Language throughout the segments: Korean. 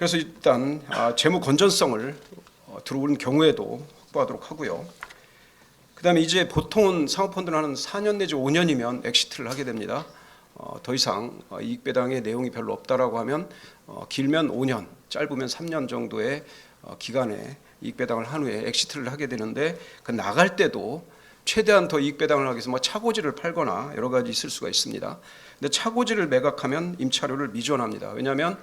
그래서 일단 아, 재무 건전성을 어, 들어오는 경우에도 확보하도록 하고요. 그다음에 이제 보통은 사모펀드는 한 4년 내지 5년이면 엑시트를 하게 됩니다. 어, 더 이상 어, 이익 배당의 내용이 별로 없다라고 하면 어, 길면 5년, 짧으면 3년 정도의 어, 기간에 이익 배당을 한 후에 엑시트를 하게 되는데 그 나갈 때도 최대한 더 이익 배당을 하기 위해서 뭐 차고지를 팔거나 여러 가지 있을 수가 있습니다. 근데 차고지를 매각하면 임차료를 미존합니다. 왜냐하면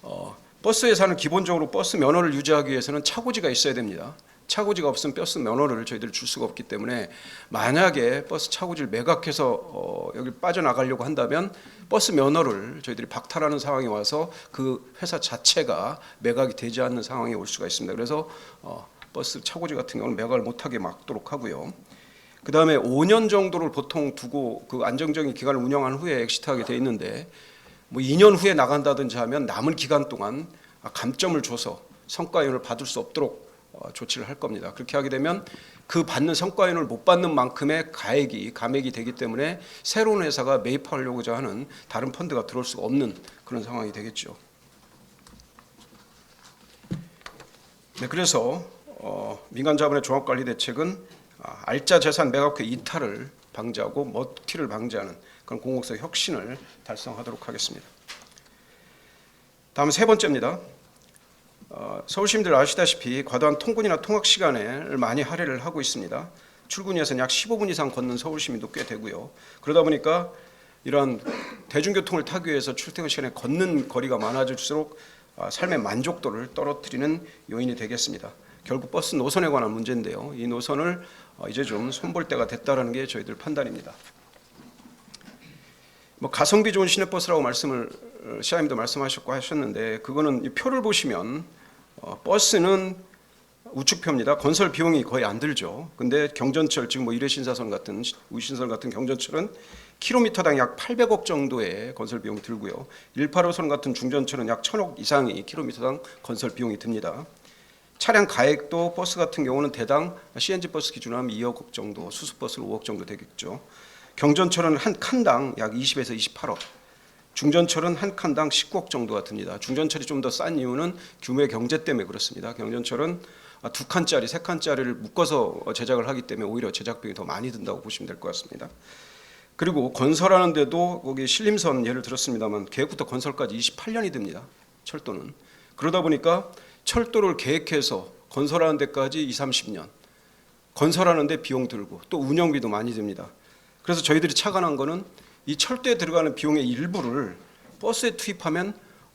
어, 버스 회사는 기본적으로 버스 면허를 유지하기 위해서는 차고지가 있어야 됩니다. 차고지가 없으면 버스 면허를 저희들이 줄 수가 없기 때문에 만약에 버스 차고지를 매각해서 어, 여기 빠져나가려고 한다면 버스 면허를 저희들이 박탈하는 상황이 와서 그 회사 자체가 매각이 되지 않는 상황이 올 수가 있습니다. 그래서 어, 버스 차고지 같은 경우는 매각을 못하게 막도록 하고요. 그 다음에 5년 정도를 보통 두고 그 안정적인 기간을 운영한 후에 엑시트하게 돼 있는데 뭐 2년 후에 나간다든지 하면 남은 기간 동안 감점을 줘서 성과윤을 받을 수 없도록 어, 조치를 할 겁니다. 그렇게 하게 되면 그 받는 성과윤을 못 받는 만큼의 가액이 감액이 되기 때문에 새로운 회사가 매입하려고자 하는 다른 펀드가 들어올 수가 없는 그런 상황이 되겠죠. 네, 그래서 어, 민간 자본의 종합 관리 대책은 아, 알짜 재산 매각 후 이탈을 방지하고 머티를 방지하는 그런 공공성 혁신을 달성하도록 하겠습니다. 다음 세 번째입니다. 어, 서울 시민들 아시다시피 과도한 통근이나 통학 시간을 많이 할애를 하고 있습니다. 출근해서 약 15분 이상 걷는 서울 시민도 꽤 되고요. 그러다 보니까 이러한 대중교통을 타기 위해서 출퇴근 시간에 걷는 거리가 많아질수록 아, 삶의 만족도를 떨어뜨리는 요인이 되겠습니다. 결국 버스 노선에 관한 문제인데요. 이 노선을 어, 이제 좀 손볼 때가 됐다라는 게 저희들 판단입니다. 뭐 가성비 좋은 시내버스라고 말씀을 어, 시장님도 말씀하셨고 하셨는데 그거는 이 표를 보시면 어, 버스는 우측표입니다. 건설 비용이 거의 안 들죠. 근데 경전철 지금 뭐 일회신사선 같은 우신선 같은 경전철은 킬로미터당 약 800억 정도의 건설 비용이 들고요. 185선 같은 중전철은 약 1000억 이상이 킬로미터당 건설 비용이 듭니다. 차량 가액도 버스 같은 경우는 대당 CNG 버스 기준으로 하면 2억 정도, 수소 버스는 5억 정도 되겠죠. 경전철은 한 칸당 약 20에서 28억. 중전철은 한 칸당 19억 정도가 듭니다. 중전철이 좀 더 싼 이유는 규모의 경제 때문에 그렇습니다. 경전철은 두 칸짜리, 세 칸짜리를 묶어서 제작을 하기 때문에 오히려 제작 비용이 더 많이 든다고 보시면 될 것 같습니다. 그리고 건설하는데도 거기 신림선 예를 들었습니다만 계획부터 건설까지 28년이 됩니다. 철도는 그러다 보니까 철도를 계획해서 건설하는 데까지 2, 30년 건설하는데 비용 들고 또 운영비도 많이 듭니다. 그래서 저희들이 착안한 거는 이 철도에 들어가는 비용의 일부를 버스에 투입하면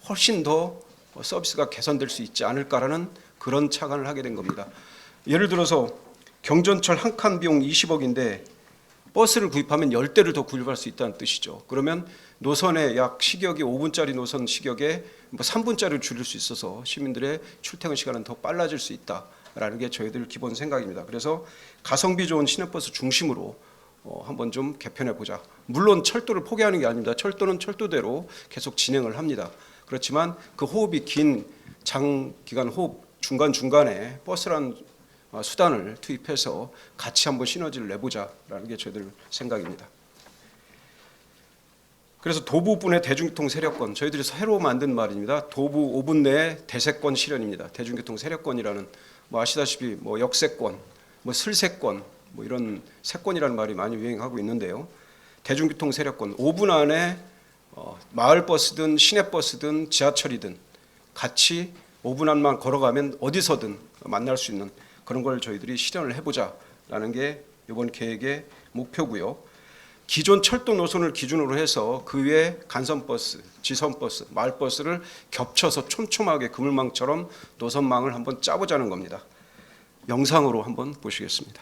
훨씬 더 서비스가 개선될 수 있지 않을까라는 그런 착안을 하게 된 겁니다. 예를 들어서 경전철 한 칸 비용 20억인데 버스를 구입하면 10대를 더 구입할 수 있다는 뜻이죠. 그러면 노선에 약 시격이 5분짜리 노선 시격에 뭐 3분짜리를 줄일 수 있어서 시민들의 출퇴근 시간은 더 빨라질 수 있다라는 게 저희들 기본 생각입니다. 그래서 가성비 좋은 시내버스 중심으로 어, 한번 좀 개편해 보자. 물론 철도를 포기하는 게 아닙니다. 철도는 철도대로 계속 진행을 합니다. 그렇지만 그 호흡이 긴 장기간 호흡 중간 중간에 버스라는 어, 수단을 투입해서 같이 한번 시너지를 내보자라는 게 저희들 생각입니다. 그래서 도부분의 대중교통 세력권 저희들이 새로 만든 말입니다. 도부 5분 내에 대세권 실현입니다. 대중교통 세력권이라는 뭐 아시다시피 뭐 역세권, 뭐 슬세권 뭐 이런 세권이라는 말이 많이 유행하고 있는데요. 대중교통 세력권 5분 안에 어, 마을 버스든 시내 버스든 지하철이든 같이 5분 안만 걸어가면 어디서든 만날 수 있는 그런 걸 저희들이 실현을 해보자라는 게 이번 계획의 목표고요. 기존 철도 노선을 기준으로 해서 그 위에 간선버스, 지선버스, 마을버스를 겹쳐서 촘촘하게 그물망처럼 노선망을 한번 짜보자는 겁니다. 영상으로 한번 보시겠습니다.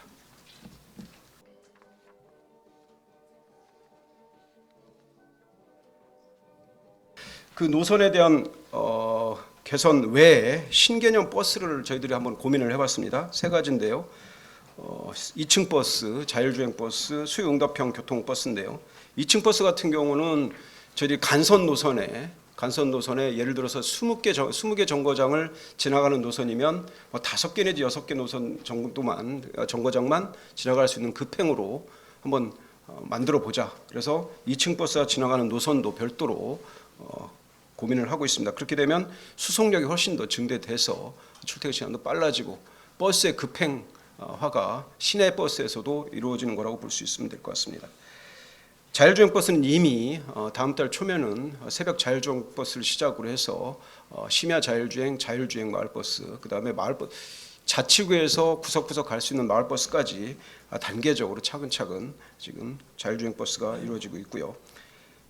그 노선에 대한 어, 개선 외에 신개념 버스를 저희들이 한번 고민을 해봤습니다. 세 가지인데요. 어, 2층 버스, 자율주행 버스, 수요응답형 교통 버스인데요. 2층 버스 같은 경우는 저희들이 간선 노선에 간선 노선에 예를 들어서 20개, 정, 20개 정거장을 지나가는 노선이면 뭐 5개 내지 6개 노선 정도만 어, 정거장만 지나갈 수 있는 급행으로 한번 어, 만들어 보자. 그래서 2층 버스가 지나가는 노선도 별도로 어, 고민을 하고 있습니다. 그렇게 되면 수송력이 훨씬 더 증대돼서 출퇴근 시간도 빨라지고 버스의 급행화가 시내 버스에서도 이루어지는 거라고 볼 수 있으면 될 것 같습니다. 자율주행 버스는 이미 어, 다음 달 초면은 새벽 자율주행 버스를 시작으로 해서 어, 심야 자율주행, 자율주행 마을버스, 그 다음에 마을버스 자치구에서 구석구석 갈 수 있는 마을버스까지 아, 단계적으로 차근차근 지금 자율주행 버스가 이루어지고 있고요.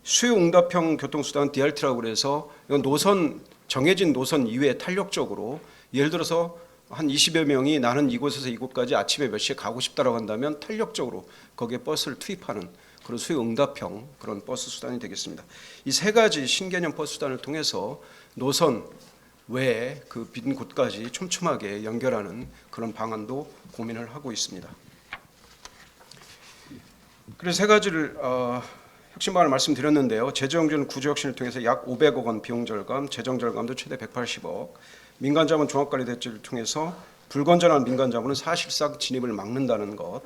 수요응답형 교통수단 DRT라고 그래서 이건 노선 정해진 노선 이외에 탄력적으로 예를 들어서 한 20여 명이 나는 이곳에서 이곳까지 아침에 몇 시에 가고 싶다라고 한다면 탄력적으로 거기에 버스를 투입하는 그런 수요 응답형 그런 버스 수단이 되겠습니다. 이 세 가지 신개념 버스 수단을 통해서 노선 외에 그 빈 곳까지 촘촘하게 연결하는 그런 방안도 고민을 하고 있습니다. 그래서 세 가지를 어, 혁신 방안을 말씀드렸는데요. 재정전 구조 혁신을 통해서 약 500억 원 비용 절감, 재정 절감도 최대 180억, 민간 자본 종합관리 대책을 통해서 불건전한 민간 자본은 사실상 진입을 막는다는 것.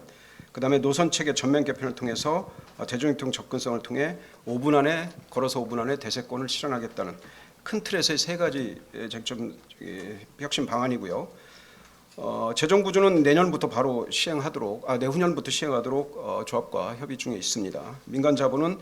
그다음에 노선 체계 전면 개편을 통해서 어, 대중교통 접근성을 통해 5분 안에 걸어서 5분 안에 대세권을 실현하겠다는 큰 틀에서의 세 가지 예, 쟁점 예, 혁신 방안이고요. 어, 재정 구조는 내년부터 바로 시행하도록 아 내후년부터 시행하도록 어, 조합과 협의 중에 있습니다. 민간 자본은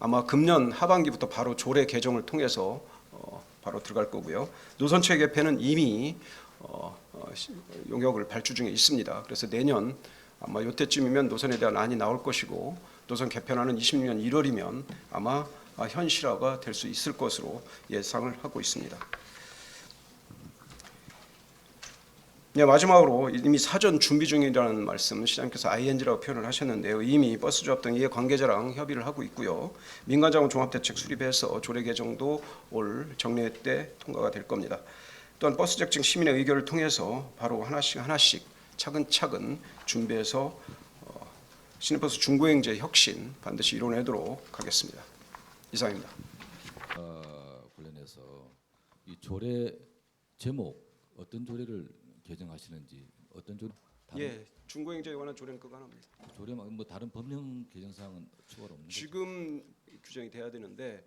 아마 금년 하반기부터 바로 조례 개정을 통해서 어, 바로 들어갈 거고요. 노선체 개편은 이미 어, 어, 시- 용역을 발주 중에 있습니다. 그래서 내년 아마 요때쯤이면 노선에 대한 안이 나올 것이고 노선 개편하는 26년 1월이면 아마 아, 현실화가 될 수 있을 것으로 예상을 하고 있습니다. 네, 마지막으로 이미 사전 준비 중이라는 말씀 시장님께서 ING라고 표현을 하셨는데요. 이미 버스 조합 등 이해 관계자랑 협의를 하고 있고요. 민간자원 종합대책 수립해서 조례 개정도 올 정례 때 통과가 될 겁니다. 또한 버스 잭증 시민의 의견을 통해서 바로 하나씩 하나씩 차근차근 준비해서 어, 시내버스 중고행제 혁신 반드시 이뤄내도록 하겠습니다. 이상입니다. 어, 관련해서 이 조례 제목 어떤 조례를 개정하시는지 어떤 조례 다른 예, 중고행제에 관한 조례는 그거 하나입니다. 조례 말고 뭐 다른 법령 개정 사항은 추가로 없는 거죠? 지금 규정이 돼야 되는데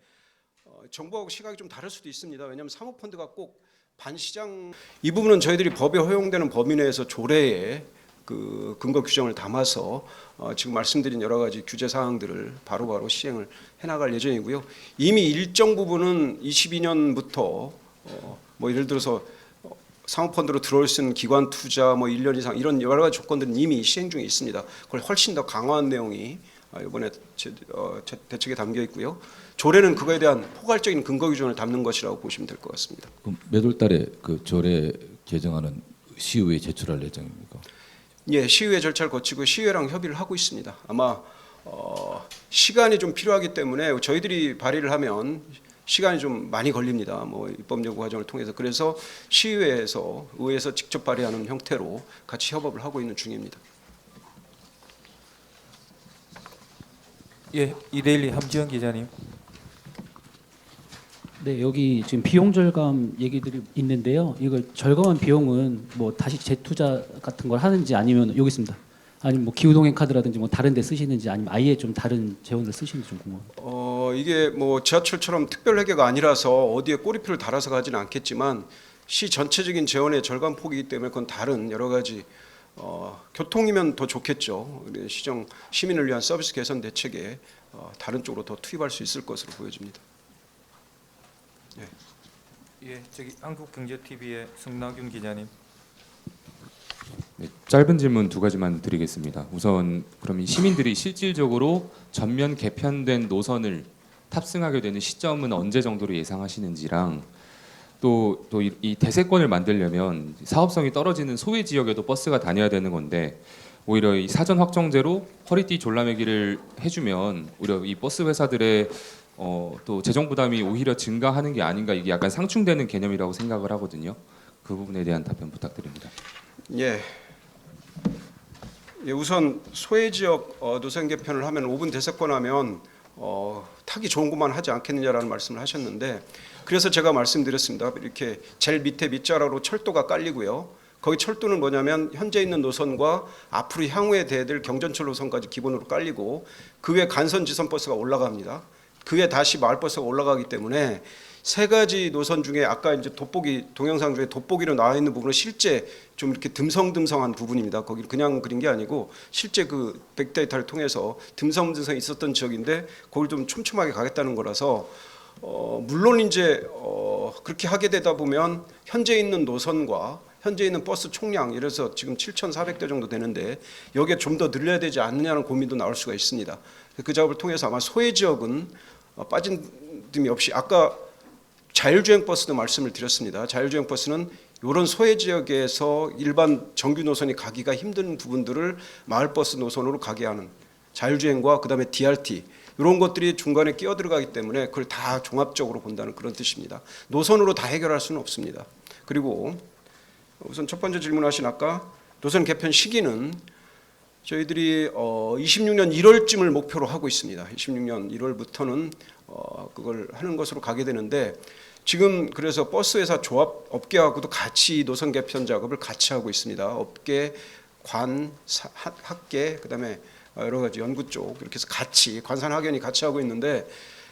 어, 정부하고 시각이 좀 다를 수도 있습니다. 왜냐하면 사모펀드가 꼭 반시장 이 부분은 저희들이 법에 허용되는 범위 내에서 조례에 그 근거 규정을 담아서 어, 지금 말씀드린 여러 가지 규제 사항들을 바로바로 시행을 해나갈 예정이고요. 이미 일정 부분은 22년부터 어, 뭐 예를 들어서 어, 사모펀드로 들어올 수 있는 기관 투자 뭐 1년 이상 이런 여러 가지 조건들은 이미 시행 중에 있습니다. 그걸 훨씬 더 강화한 내용이 아, 이번에 제, 어, 제- 대책에 담겨 있고요. 조례는 그거에 대한 포괄적인 근거 규정을 담는 것이라고 보시면 될 것 같습니다. 그럼 몇월 달에 그 조례 개정안은 시의회에 제출할 예정입니까? 예, 시의회 절차를 거치고 시의회랑 협의를 하고 있습니다. 아마 어, 시간이 좀 필요하기 때문에 저희들이 발의를 하면 시간이 좀 많이 걸립니다. 뭐 입법 요구 과정을 통해서 그래서 시의회에서 의회에서 직접 발의하는 형태로 같이 협업을 하고 있는 중입니다. 예, 이데일리 함지영 기자님. 네, 여기 지금 비용 절감 얘기들이 있는데요. 이거 절감한 비용은 뭐 다시 재투자 같은 걸 하는지 아니면 여기 있습니다. 아니면 뭐 기후동행 카드라든지 뭐 다른 데 쓰시는지 아니면 아예 좀 다른 재원을 쓰시는지 좀 궁금합니다. 어 이게 뭐 지하철처럼 특별 회계가 아니라서 어디에 꼬리표를 달아서 가지는 않겠지만 시 전체적인 재원의 절감 폭이기 때문에 그건 다른 여러 가지 어, 교통이면 더 좋겠죠. 우리 시정 시민을 위한 서비스 개선 대책에 어, 다른 쪽으로 더 투입할 수 있을 것으로 보여집니다. 예, 저기 한국경제TV의 성나균 기자님. 네, 짧은 질문 두 가지만 드리겠습니다. 우선 이 시민들이 실질적으로 전면 개편된 노선을 탑승하게 되는 시점은 언제 정도로 예상하시는지랑 또 또 이 대세권을 만들려면 사업성이 떨어지는 소외 지역에도 버스가 다녀야 되는 건데 오히려 이 사전 확정제로 허리띠 졸라매기를 해주면 오히려 이 버스 회사들의 어, 또 재정 부담이 오히려 증가하는 게 아닌가 이게 약간 상충되는 개념이라고 생각을 하거든요. 그 부분에 대한 답변 부탁드립니다. 예. 예, 우선 소외 지역 어, 노선 개편을 하면 5분 대세권 하면 어, 타기 좋은 것만 하지 않겠느냐라는 말씀을 하셨는데 그래서 제가 말씀드렸습니다. 이렇게 제일 밑에 밑자락으로 철도가 깔리고요. 거기 철도는 뭐냐면 현재 있는 노선과 앞으로 향후에 대될 경전철 노선까지 기본으로 깔리고 그 위에 간선 지선 버스가 올라갑니다. 그 위에 다시 마을 버스가 올라가기 때문에 세 가지 노선 중에 아까 이제 돋보기 동영상 중에 돋보기로 나와 있는 부분은 실제 좀 이렇게 듬성듬성한 부분입니다. 거기 그냥 그린 게 아니고 실제 그 빅데이터를 통해서 듬성듬성 있었던 지역인데 거기를 좀 촘촘하게 가겠다는 거라서 어, 물론 이제 어, 그렇게 하게 되다 보면 현재 있는 노선과 현재 있는 버스 총량 이래서 지금 7,400대 정도 되는데 여기에 좀 더 늘려야 되지 않느냐는 고민도 나올 수가 있습니다. 그 작업을 통해서 아마 소외 지역은 어, 빠진 틈이 없이 아까 자율주행 버스도 말씀을 드렸습니다. 자율주행 버스는 이런 소외 지역에서 일반 정규 노선이 가기가 힘든 부분들을 마을 버스 노선으로 가게 하는 자율주행과 그다음에 DRT 이런 것들이 중간에 끼어 들어가기 때문에 그걸 다 종합적으로 본다는 그런 뜻입니다. 노선으로 다 해결할 수는 없습니다. 그리고 우선 첫 번째 질문하신 아까 노선 개편 시기는 저희들이 어 26년 1월쯤을 목표로 하고 있습니다. 26년 1월부터는 어 그걸 하는 것으로 가게 되는데 지금 그래서 버스 회사 조합 업계하고도 같이 노선 개편 작업을 같이 하고 있습니다. 업계, 관, 사- 학- 학계 그다음에 여러 가지 연구 쪽 이렇게 해서 같이 관산 학연이 같이 하고 있는데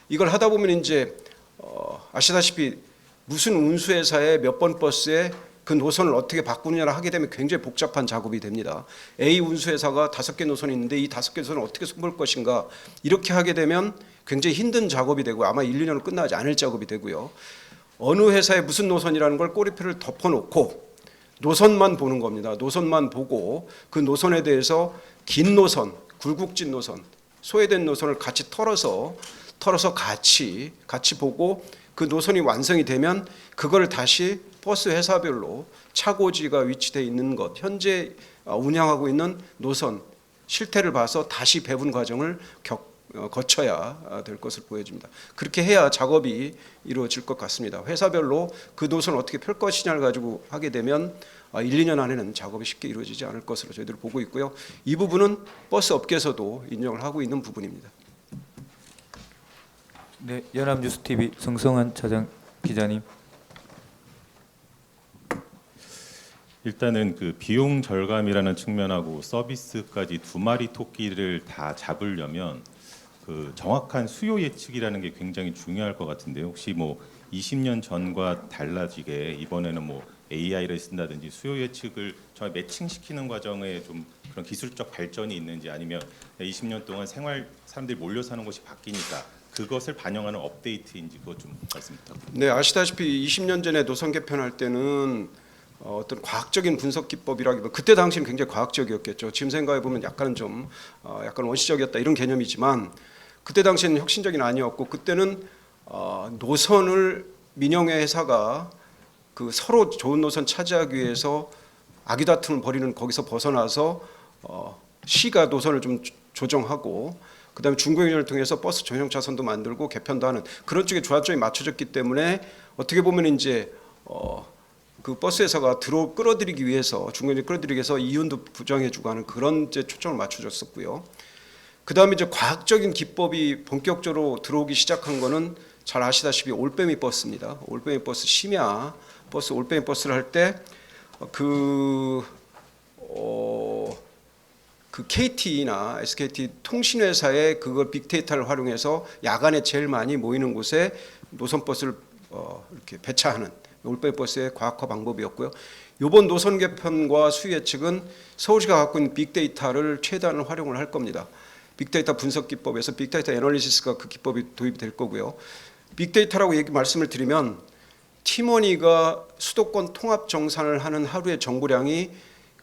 이걸 하다 보면 이제 어 아시다시피 무슨 운수회사의 몇번 버스에 그 노선을 어떻게 바꾸느냐를 하게 되면 굉장히 복잡한 작업이 됩니다. A 운수회사가 다섯 개 노선이 있는데 이 다섯 개 노선을 어떻게 손볼 것인가 이렇게 하게 되면 굉장히 힘든 작업이 되고 아마 1, 2년을 끝나지 않을 작업이 되고요. 어느 회사의 무슨 노선이라는 걸 꼬리표를 덮어놓고 노선만 보는 겁니다. 노선만 보고 그 노선에 대해서 긴 노선, 굴곡진 노선, 소외된 노선을 같이 털어서 털어서 같이 같이 보고 그 노선이 완성이 되면 그걸 다시 버스 회사별로 차고지가 위치돼 있는 것, 현재 어, 운영하고 있는 노선 실태를 봐서 다시 배분 과정을 겪, 어, 거쳐야 아, 될 것을 보여집니다. 그렇게 해야 작업이 이루어질 것 같습니다. 회사별로 그 노선을 어떻게 펼 것이냐를 가지고 하게 되면 아, 1, 2년 안에는 작업이 쉽게 이루어지지 않을 것으로 저희들 보고 있고요. 이 부분은 버스 업계에서도 인정을 하고 있는 부분입니다. 네, 연합뉴스 TV 성성환 차장 기자님. 일단은 그 비용 절감이라는 측면하고 서비스까지 두 마리 토끼를 다 잡으려면 그 정확한 수요 예측이라는 게 굉장히 중요할 것 같은데요. 혹시 뭐 20년 전과 달라지게 이번에는 뭐 AI를 쓴다든지 수요 예측을 정말 매칭시키는 과정에 좀 그런 기술적 발전이 있는지 아니면 20년 동안 생활 사람들이 몰려 사는 곳이 바뀌니까 그것을 반영하는 업데이트인지 그것 좀 말씀 부탁드립니다. 네, 아시다시피 20년 전에 노선 개편할 때는 어, 어떤 과학적인 분석 기법이라기보다 그때 당시는 굉장히 과학적이었겠죠. 지금 생각해 보면 약간은 좀 어, 약간 원시적이었다 이런 개념이지만 그때 당시에는 혁신적인 아니었고 그때는 어, 노선을 민영회 회사가 그 서로 좋은 노선 차지하기 위해서 아기다툼을 벌이는 거기서 벗어나서 어, 시가 노선을 좀 조- 조정하고 그다음에 중공연을 통해서 버스 전용 차선도 만들고 개편도 하는 그런 쪽에 조합점이 맞춰졌기 때문에 어떻게 보면 이제 어, 그 버스 회사가 들어 끌어들이기 위해서 중간에 끌어들이기 위해서 이윤도 부정해주고 하는 그런 이제 초점을 맞춰줬었고요. 그 다음에 이제 과학적인 기법이 본격적으로 들어오기 시작한 거는 잘 아시다시피 올빼미 버스입니다. 올빼미 버스 심야 버스 올빼미 버스를 할 때그 어, 그 KT나 SKT 통신회사의 그걸 빅데이터를 활용해서 야간에 제일 많이 모이는 곳에 노선 버스를 어, 이렇게 배차하는 올빼미 버스의 과학화 방법이었고요. 이번 노선 개편과 수요 예측은 서울시가 갖고 있는 빅데이터를 최대한 활용을 할 겁니다. 빅데이터 분석 기법에서 빅데이터 애널리시스가 그 기법이 도입이 될 거고요. 빅데이터라고 얘기 말씀을 드리면 팀원이가 수도권 통합 정산을 하는 하루의 정보량이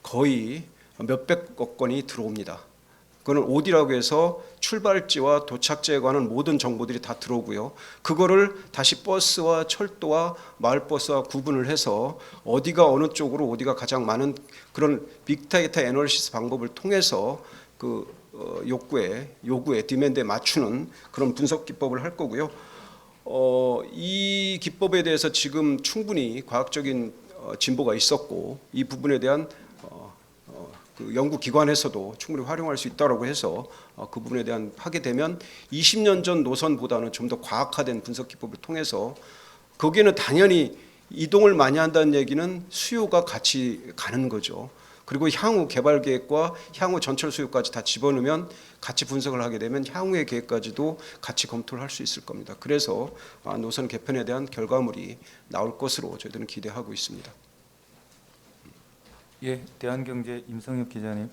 거의 몇백억 건이 들어옵니다. 그거는 OD라고 해서 출발지와 도착지에 관한 모든 정보들이 다 들어오고요. 그거를 다시 버스와 철도와 마을버스와 구분을 해서 어디가 어느 쪽으로 어디가 가장 많은 그런 빅데이터 애널리시스 방법을 통해서 그 어, 욕구에 요구에 디맨드에 맞추는 그런 분석 기법을 할 거고요. 어, 이 기법에 대해서 지금 충분히 과학적인 어, 진보가 있었고 이 부분에 대한 어, 어, 그 연구 기관에서도 충분히 활용할 수 있다라고 해서 어, 그 부분에 대한 하게 되면 20년 전 노선보다는 좀 더 과학화된 분석 기법을 통해서 거기에는 당연히 이동을 많이 한다는 얘기는 수요가 같이 가는 거죠. 그리고 향후 개발 계획과 향후 전철 수요까지 다 집어넣으면 같이 분석을 하게 되면 향후의 계획까지도 같이 검토를 할 수 있을 겁니다. 그래서 아, 노선 개편에 대한 결과물이 나올 것으로 저희들은 기대하고 있습니다. 예, 대한경제 임성혁 기자님.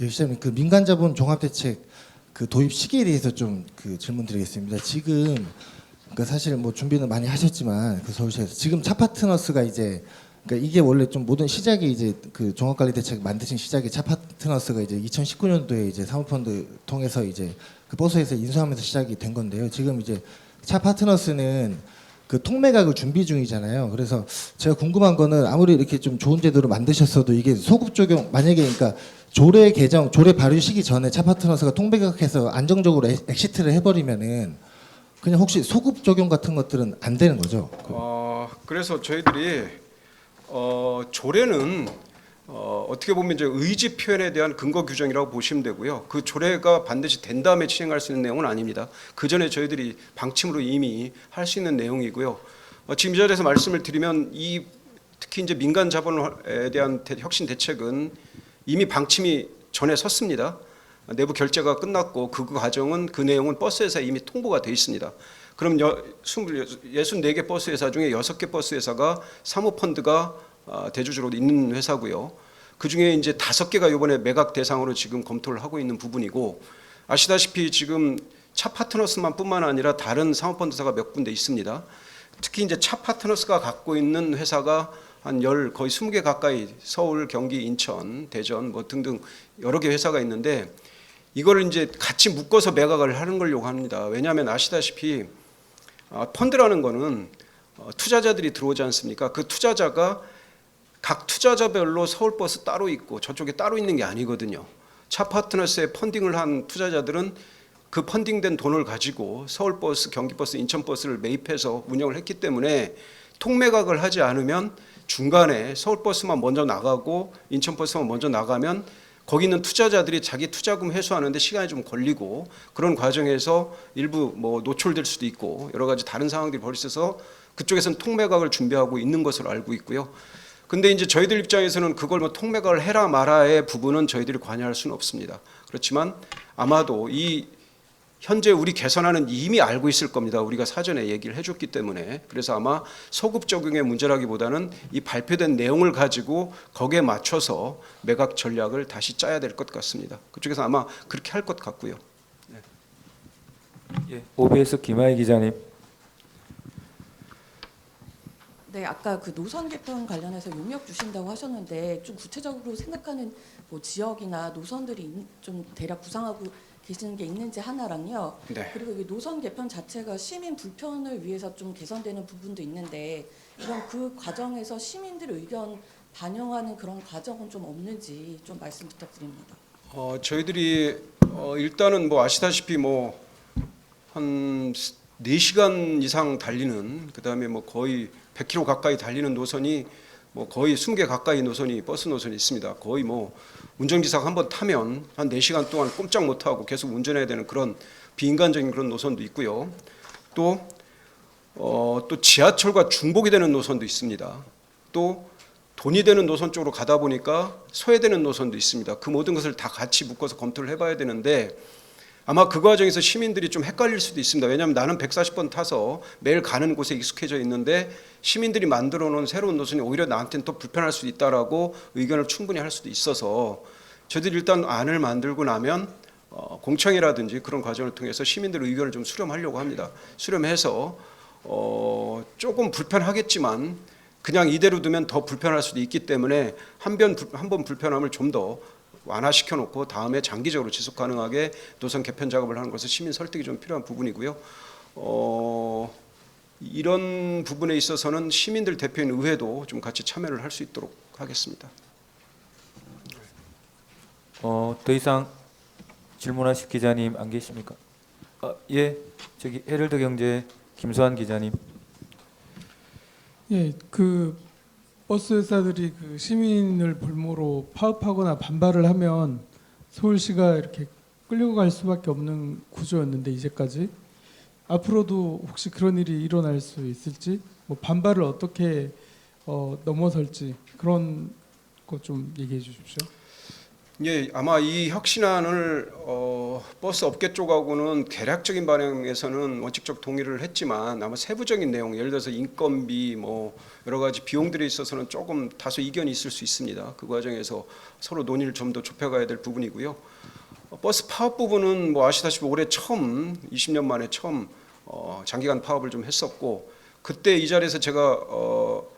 예, 시장님 그 민간 자본 종합 대책 그 도입 시기에 대해서 좀 그 질문 드리겠습니다. 지금 그 사실 뭐 준비는 많이 하셨지만 그 서울시에서 지금 차 파트너스가 이제 그러니까 이게 원래 좀 모든 시작이 이제 그 종합관리 대책 만드신 시작이 차 파트너스가 이제 2019년도에 이제 사모펀드 통해서 이제 그 버스에서 인수하면서 시작이 된 건데요. 지금 이제 차 파트너스는 그 통매각을 준비 중이잖아요. 그래서 제가 궁금한 거는 아무리 이렇게 좀 좋은 제도를 만드셨어도 이게 소급 적용 만약에 그러니까 조례 개정 조례 발의시기 전에 차 파트너스가 통매각해서 안정적으로 엑- 엑시트를 해버리면은 그냥 혹시 소급 적용 같은 것들은 안 되는 거죠? 어, 그래서 저희들이 어, 조례는 어, 어떻게 보면 이제 의지 표현에 대한 근거 규정이라고 보시면 되고요. 그 조례가 반드시 된 다음에 시행할 수 있는 내용은 아닙니다. 그 전에 저희들이 방침으로 이미 할 수 있는 내용이고요. 어, 지금 이 자리에서 말씀을 드리면 이 특히 이제 민간 자본에 대한 대- 혁신 대책은 이미 방침이 전에 섰습니다. 내부 결제가 끝났고 그 과정은 그 내용은 버스 회사에 이미 통보가 돼 있습니다. 그럼 여, 64개 버스 회사 중에 6개 버스 회사가 사모펀드가 아, 대주주로 있는 회사고요. 그 중에 이제 다섯 개가 이번에 매각 대상으로 지금 검토를 하고 있는 부분이고 아시다시피 지금 차 파트너스만 뿐만 아니라 다른 사모펀드사가 몇 군데 있습니다. 특히 이제 차 파트너스가 갖고 있는 회사가 한열 거의 20개 가까이 서울, 경기, 인천, 대전 뭐 등등 여러 개 회사가 있는데 이걸 이제 같이 묶어서 매각을 하는 걸로 합니다. 왜냐하면 아시다시피 아, 펀드라는 거는 어, 투자자들이 들어오지 않습니까? 그 투자자가 각 투자자별로 서울버스 따로 있고 저쪽에 따로 있는 게 아니거든요. 차 파트너스에 펀딩을 한 투자자들은 그 펀딩된 돈을 가지고 서울버스, 경기버스, 인천버스를 매입해서 운영을 했기 때문에 통매각을 하지 않으면 중간에 서울버스만 먼저 나가고 인천버스만 먼저 나가면 거기 있는 투자자들이 자기 투자금 회수하는데 시간이 좀 걸리고 그런 과정에서 일부 뭐 노출될 수도 있고 여러 가지 다른 상황들이 벌어져서 그쪽에서는 통매각을 준비하고 있는 것으로 알고 있고요. 근데 이제 저희들 입장에서는 그걸 뭐 통매각을 해라 마라의 부분은 저희들이 관여할 수는 없습니다. 그렇지만 아마도 이 현재 우리 개선하는 이미 알고 있을 겁니다. 우리가 사전에 얘기를 해줬기 때문에 그래서 아마 소급 적용의 문제라기보다는 이 발표된 내용을 가지고 거기에 맞춰서 매각 전략을 다시 짜야 될 것 같습니다. 그쪽에서 아마 그렇게 할 것 같고요. 예, OBS 김하희 기자님. 네, 아까 그 노선 개편 관련해서 용역 주신다고 하셨는데 좀 구체적으로 생각하는 뭐 지역이나 노선들이 있- 좀 대략 구상하고 계시는 게 있는지 하나랑요. 네. 그리고 이 노선 개편 자체가 시민 불편을 위해서 좀 개선되는 부분도 있는데 이런 그 과정에서 시민들 의견 반영하는 그런 과정은 좀 없는지 좀 말씀 부탁드립니다. 어, 저희들이 어, 일단은 뭐 아시다시피 뭐한 4시간 이상 달리는 그다음에 뭐 거의 100km 가까이 달리는 노선이 뭐 거의 20개 가까이 노선이 버스 노선이 있습니다. 거의 뭐 운전기사가 한 번 타면 한 4시간 동안 꼼짝 못 하고 계속 운전해야 되는 그런 비인간적인 그런 노선도 있고요. 또 어, 또 지하철과 중복이 되는 노선도 있습니다. 또 돈이 되는 노선 쪽으로 가다 보니까 소외되는 노선도 있습니다. 그 모든 것을 다 같이 묶어서 검토를 해봐야 되는데 아마 그 과정에서 시민들이 좀 헷갈릴 수도 있습니다. 왜냐하면 나는 140번 타서 매일 가는 곳에 익숙해져 있는데 시민들이 만들어 놓은 새로운 노선이 오히려 나한테는 더 불편할 수도 있다라고 의견을 충분히 할 수도 있어서 저희들이 일단 안을 만들고 나면 어, 공청회라든지 그런 과정을 통해서 시민들의 의견을 좀 수렴하려고 합니다. 수렴해서 어, 조금 불편하겠지만 그냥 이대로 두면 더 불편할 수도 있기 때문에 한번 불편함을 좀더 완화시켜 놓고 다음에 장기적으로 지속 가능하게 노선 개편 작업을 하는 것은 시민 설득이 좀 필요한 부분이고요. 어, 이런 부분에 있어서는 시민들 대표인 의회도 좀 같이 참여를 할 수 있도록 하겠습니다. 어, 더 이상 질문하실 기자님 안 계십니까? 아, 예, 저기 헤럴드 경제 김수환 기자님. 예, 그 버스 회사들이 그 시민을 볼모로 파업하거나 반발을 하면 서울시가 이렇게 끌려갈 수밖에 없는 구조였는데 이제까지 앞으로도 혹시 그런 일이 일어날 수 있을지 뭐 반발을 어떻게 어, 넘어설지 그런 거 좀 얘기해 주십시오. 예, 아마 이 혁신안을 어, 버스 업계 쪽하고는 대략적인 반영에서는 원칙적 동의를 했지만 아마 세부적인 내용, 예를 들어서 인건비 뭐 여러 가지 비용들에 있어서는 조금 다소 이견이 있을 수 있습니다. 그 과정에서 서로 논의를 좀 더 좁혀가야 될 부분이고요. 어, 버스 파업 부분은 뭐 아시다시피 올해 처음 20년 만에 처음 어, 장기간 파업을 좀 했었고 그때 이 자리에서 제가 어,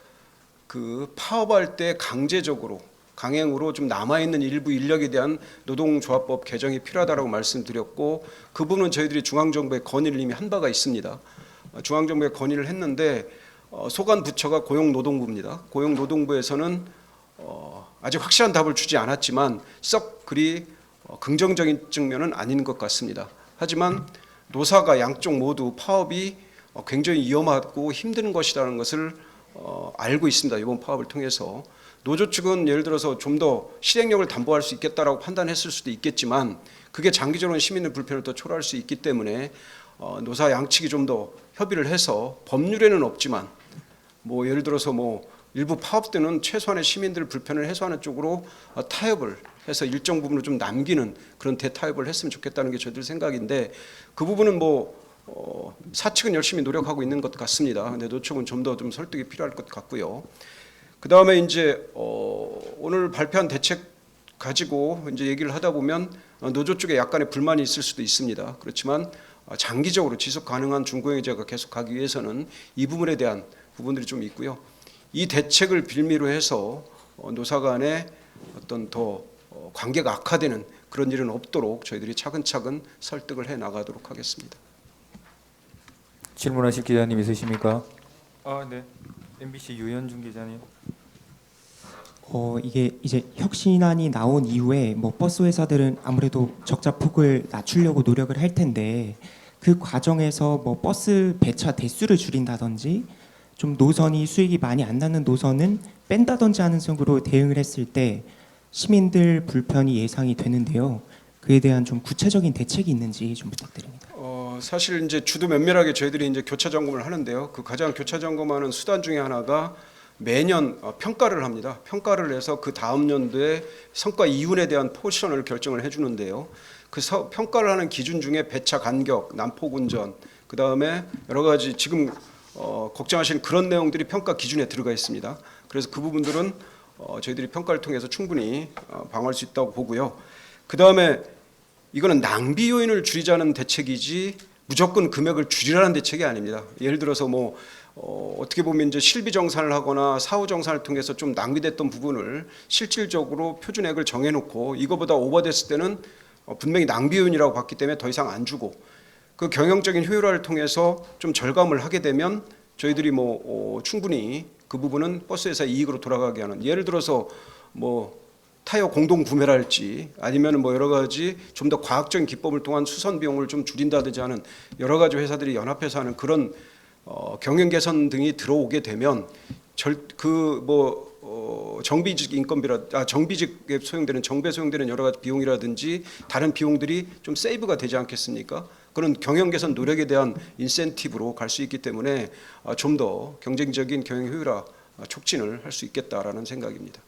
그 파업할 때 강제적으로 강행으로 좀 남아 있는 일부 인력에 대한 노동조합법 개정이 필요하다라고 말씀드렸고 그 부분은 저희들이 중앙 정부에 건의를 이미 한 바가 있습니다. 어, 중앙 정부에 건의를 했는데 어, 소관 부처가 고용노동부입니다. 고용노동부에서는 어, 아직 확실한 답을 주지 않았지만 썩 그리 어, 긍정적인 측면은 아닌 것 같습니다. 하지만 노사가 양쪽 모두 파업이 어, 굉장히 위험하고 힘든 것이라는 것을 어, 알고 있습니다. 이번 파업을 통해서 노조 측은 예를 들어서 좀 더 실행력을 담보할 수 있겠다라고 판단했을 수도 있겠지만 그게 장기적으로 시민의 불편을 더 초래할 수 있기 때문에 어, 노사 양측이 좀 더 협의를 해서 법률에는 없지만 뭐 예를 들어서 뭐 일부 파업 때는 최소한의 시민들 불편을 해소하는 쪽으로 어, 타협을 해서 일정 부분을 좀 남기는 그런 대타협을 했으면 좋겠다는 게 저희들 생각인데 그 부분은 뭐 어, 사측은 열심히 노력하고 있는 것 같습니다. 근데 노측은 좀더좀 설득이 필요할 것 같고요. 그 다음에 이제 어, 오늘 발표한 대책 가지고 이제 얘기를 하다 보면 어, 노조 쪽에 약간의 불만이 있을 수도 있습니다. 그렇지만 어, 장기적으로 지속 가능한 중고행제가 계속 가기 위해서는 이 부분에 대한 부분들이 좀 있고요. 이 대책을 빌미로 해서 어, 노사 간에 어떤 더 어, 관계가 악화되는 그런 일은 없도록 저희들이 차근차근 설득을 해 나가도록 하겠습니다. 질문하실 기자님 있으십니까? 아, 네. MBC 유현준 기자님. 어 이게 이제 혁신안이 나온 이후에 뭐 버스 회사들은 아무래도 적자 폭을 낮추려고 노력을 할 텐데 그 과정에서 뭐 버스 배차 대수를 줄인다든지 좀 노선이 수익이 많이 안 나는 노선은 뺀다든지 하는 식으로 대응을 했을 때 시민들 불편이 예상이 되는데요. 그에 대한 좀 구체적인 대책이 있는지 좀 부탁드립니다. 어, 사실 이제 주도 면밀하게 저희들이 이제 교차 점검을 하는데요. 그 가장 교차 점검하는 수단 중에 하나가 매년 어, 평가를 합니다. 평가를 해서 그 다음 연도에 성과 이윤에 대한 포션을 결정을 해주는데요. 그 서, 평가를 하는 기준 중에 배차 간격, 난폭 운전, 그 다음에 여러 가지 지금 어, 걱정하시는 그런 내용들이 평가 기준에 들어가 있습니다. 그래서 그 부분들은 어, 저희들이 평가를 통해서 충분히 어, 방어할 수 있다고 보고요. 그 다음에 이거는 낭비 요인을 줄이자는 대책이지 무조건 금액을 줄이라는 대책이 아닙니다. 예를 들어서 뭐 어, 어떻게 보면 이제 실비 정산을 하거나 사후 정산을 통해서 좀 낭비됐던 부분을 실질적으로 표준액을 정해놓고 이거보다 오버됐을 때는 어, 분명히 낭비 요인이라고 봤기 때문에 더 이상 안 주고 그 경영적인 효율화를 통해서 좀 절감을 하게 되면 저희들이 뭐 어, 충분히 그 부분은 버스 회사 이익으로 돌아가게 하는 예를 들어서 뭐 타이어 공동 구매랄지 아니면 뭐 여러 가지 좀 더 과학적인 기법을 통한 수선 비용을 좀 줄인다든지 하는 여러 가지 회사들이 연합해서 하는 그런 어, 경영 개선 등이 들어오게 되면 그뭐 어, 정비직 인건비라 아, 정비직에 소용되는 정비에 소용되는 여러 가지 비용이라든지 다른 비용들이 좀 세이브가 되지 않겠습니까? 그런 경영 개선 노력에 대한 인센티브로 갈 수 있기 때문에 아, 좀더 경쟁적인 경영 효율화 촉진을 할 수 있겠다라는 생각입니다.